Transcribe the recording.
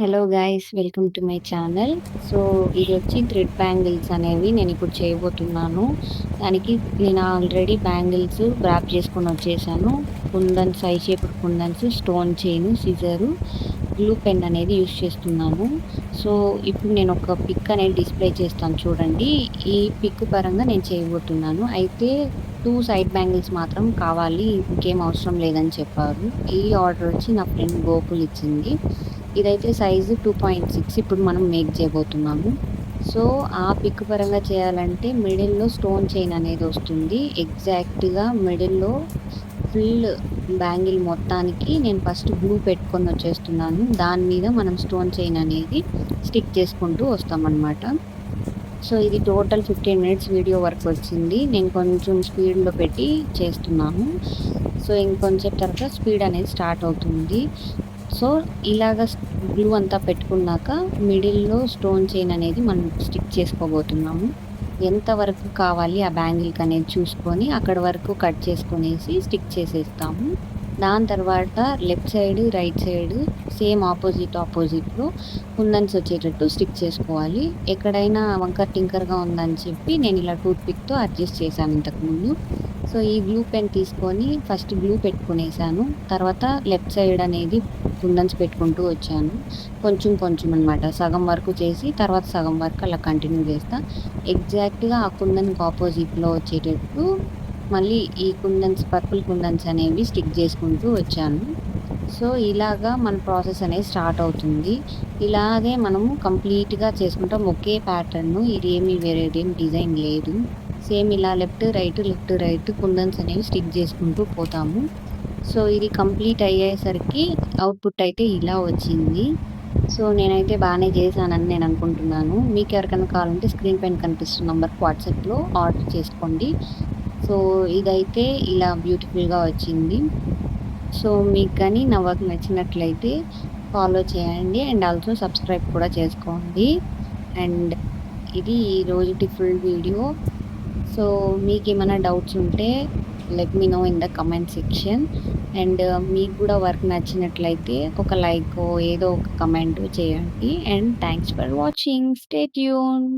Hello guys welcome to my channel so ఇది వచ్చి thread bangles అనేవి నేను ఇప్పుడు చేయబోతున్నాను. దానికి నేను ఆల్రెడీ బ్యాంగిల్స్ బ్రాప్ చేసుకొని వచ్చేసాను. Kundans eye shaped kundans stone chain scissor glue pen అనేది యూస్ చేస్తున్నాను. సో ఇప్పుడు నేను ఒక పిక్ అనేది డిస్ప్లే చేస్తాను చూడండి. ఈ పిక్ పరంగా నేను చేయబోతున్నాను. అయితే టూ సైడ్ బ్యాంగిల్స్ మాత్రం కావాలి. ఇంకేం అవసరం లేదని చెప్పారు. ఈ ఆర్డర్ వచ్చి నా ఫ్రెండ్ గోకుల్ ఇచ్చింది. ఇదైతే సైజు టూ పాయింట్ సిక్స్ ఇప్పుడు మనం మేక్ చేయబోతున్నాము. సో ఆ పిక్ పరంగా చేయాలంటే మిడిల్లో స్టోన్ చైన్ అనేది వస్తుంది. ఎగ్జాక్ట్గా మిడిల్లో ఫుల్ బ్యాంగిల్ మొత్తానికి నేను ఫస్ట్ గ్లూ పెట్టుకొని వచ్చేస్తున్నాను. దాని మీద మనం స్టోన్ చైన్ అనేది స్టిక్ చేసుకుంటూ వస్తామన్నమాట. సో ఇది total fifteen minutes video work వచ్చింది. నేను కొంచెం స్పీడ్లో పెట్టి చేస్తున్నాను. సో ఇంకొంచెం తర్వాత స్పీడ్ అనేది స్టార్ట్ అవుతుంది. సో ఇలాగ గ్లూ అంతా పెట్టుకున్నాక మిడిల్లో స్టోన్ చైన్ అనేది మనం స్టిక్ చేసుకోబోతున్నాము. ఎంత వరకు కావాలి ఆ బ్యాంగిల్కి అనేది చూసుకొని అక్కడ వరకు కట్ చేసుకునేసి స్టిక్ చేసేస్తాము. దాని తర్వాత left side right side same opposite ఆపోజిట్లో కుందన్స్ వచ్చేటట్టు స్టిక్ చేసుకోవాలి. ఎక్కడైనా వంకర్ టింకర్గా ఉందని చెప్పి నేను ఇలా టూత్ పిక్తో అడ్జస్ట్ చేశాను ఇంతకుముందు. సో ఈ గ్లూ పెన్ తీసుకొని ఫస్ట్ గ్లూ పెట్టుకునేసాను. తర్వాత లెఫ్ట్ సైడ్ అనేది కుండన్స్ పెట్టుకుంటూ వచ్చాను. కొంచెం కొంచెం అనమాట సగం వరకు చేసి తర్వాత సగం వరకు అలా కంటిన్యూ చేస్తా. ఎగ్జాక్ట్గా ఆ కుందన్కి ఆపోజిట్లో వచ్చేటట్టు మళ్ళీ ఈ కుందన్స్ పర్పుల్ కుందన్స్ అనేవి స్టిక్ చేసుకుంటూ వచ్చాను. సో ఇలాగా మన ప్రాసెస్ అనేది స్టార్ట్ అవుతుంది. ఇలాగే మనము కంప్లీట్గా చేసుకుంటాం. ఒకే ప్యాటర్న్ ఇది ఏమి వేరేదేం డిజైన్ లేదు. సేమ్ ఇలా left right left right kundans అనేవి స్టిక్ చేసుకుంటూ పోతాము. సో ఇది కంప్లీట్ అయ్యేసరికి అవుట్పుట్ అయితే ఇలా వచ్చింది. సో నేనైతే బాగానే చేశానని నేను అనుకుంటున్నాను. మీకు ఎవరికైనా కావాలంటే స్క్రీన్ పైన కనిపిస్తున్న నెంబర్కి వాట్సాప్లో ఆర్డర్ చేసుకోండి. సో ఇదైతే ఇలా బ్యూటిఫుల్గా వచ్చింది. సో మీకు కానీ నా వర్క్ నచ్చినట్లయితే ఫాలో చేయండి అండ్ ఆల్సో సబ్స్క్రైబ్ కూడా చేసుకోండి. అండ్ ఇది ఈరోజుటి ఫుల్ వీడియో. సో మీకు ఏమైనా డౌట్స్ ఉంటే let me know in the comment section. And మీకు కూడా వర్క్ నచ్చినట్లయితే ఒక లైక్ ఏదో ఒక కమెంట్ చేయండి. And thanks for watching. Stay tune